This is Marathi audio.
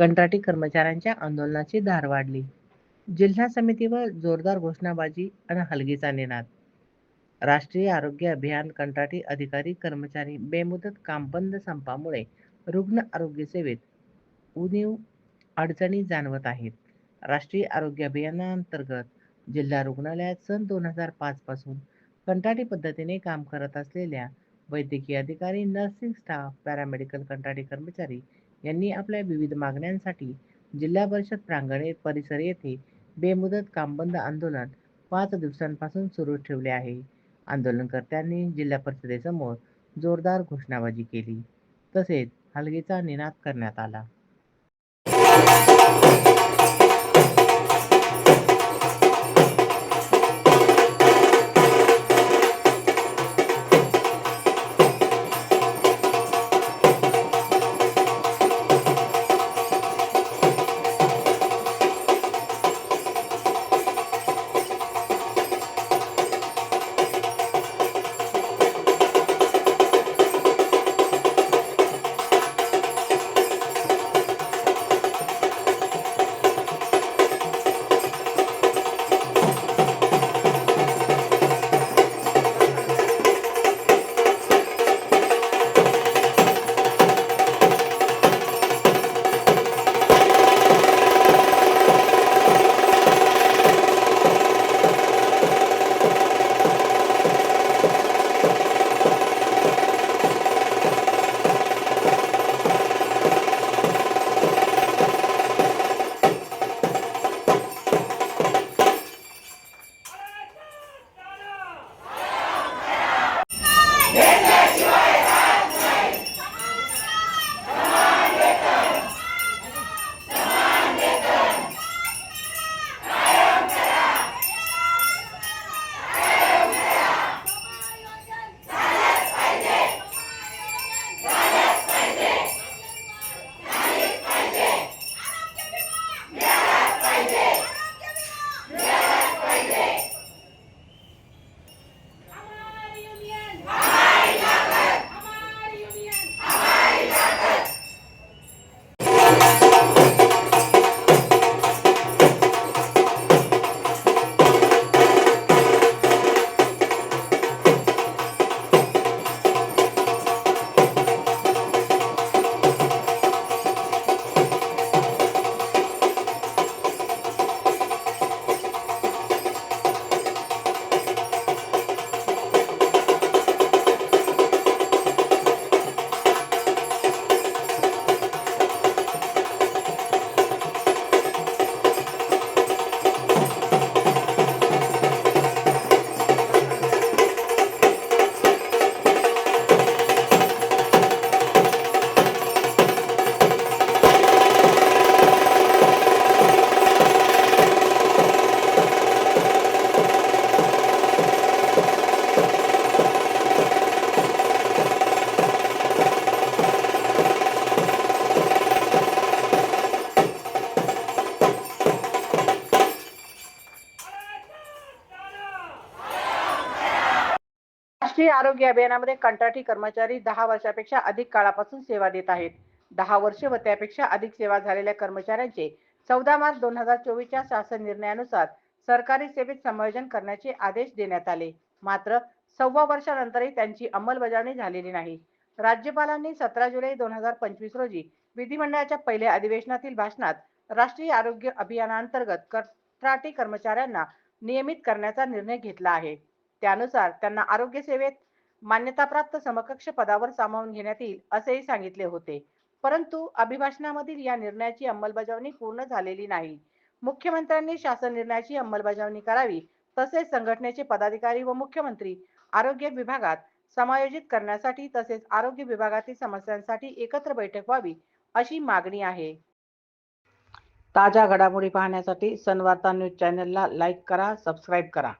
कंत्राटी कर्मचाऱ्यांच्या आंदोलनाची धार वाढली. जिल्हा समितीवर जोरदार घोषणाबाजी आणि हलगीचा निनाद. राष्ट्रीय आरोग्य अभियान कंत्राटी अधिकारी कर्मचारी बेमुदत काम बंद संपामुळे रुग्ण आरोग्य सेवेत उणीव अडचणी जाणवत आहेत. राष्ट्रीय आरोग्य अभियानांतर्गत जिल्हा रुग्णालयात सन दोन हजार पाच पासून कंत्राटी पद्धतीने काम करत असलेल्या वैद्यकीय अधिकारी नर्सिंग स्टाफ पॅरामेडिकल कंत्राटी कर्मचारी यांनी आपल्या विविध मागण्यांसाठी जिल्हा परिषद प्रांगण परिसर येथे बेमुदत कामबंद आंदोलन पाच दिवसांपासून सुरू ठेवले आहे. आंदोलनकर्त्यांनी जिल्हा परिषदेसमोर जोरदार घोषणाबाजी केली. तसेच हलगीचा निनाद करण्यात आला. राष्ट्रीय आरोग्य अभियानामध्ये कंत्राटी कर्मचारी दहा वर्षापेक्षा अधिक काळापासून सेवा देत आहेत. दहा वर्षे व त्यापेक्षा अधिक सेवा झालेल्या कर्मचाऱ्यांचे चौदा मार्च दोन हजार चोवीसच्या शासन निर्णयानुसार सरकारी सेवेत समायोजन करण्याचे आदेश देण्यात आले. मात्र सव्वा वर्षानंतरही त्यांची अंमलबजावणी झालेली नाही. राज्यपालांनी सतरा जुलै दोन हजार पंचवीस रोजी विधिमंडळाच्या पहिल्या अधिवेशनातील भाषणात राष्ट्रीय आरोग्य अभियानांतर्गत कंत्राटी कर्मचाऱ्यांना नियमित करण्याचा निर्णय घेतला आहे. त्यानुसार त्यांना आरोग्य सेवेत मान्यताप्राप्त समकक्ष पदावर सामावून घेण्यात येईल असेही सांगितले होते. परंतु अभिभाषणामधील या निर्णयाची अंमलबजावणी पूर्ण झालेली नाही. मुख्यमंत्र्यांनी शासन निर्णयाची अंमलबजावणी करावी तसेच संघटनेचे पदाधिकारी व मुख्यमंत्री आरोग्य विभागात समायोजित करण्यासाठी तसेच आरोग्य विभागातील समस्यांसाठी एकत्र बैठक व्हावी अशी मागणी आहे. ताज्या घडामोडी पाहण्यासाठी सनवार्ता न्यूज चॅनलला लाईक करा सबस्क्राईब करा.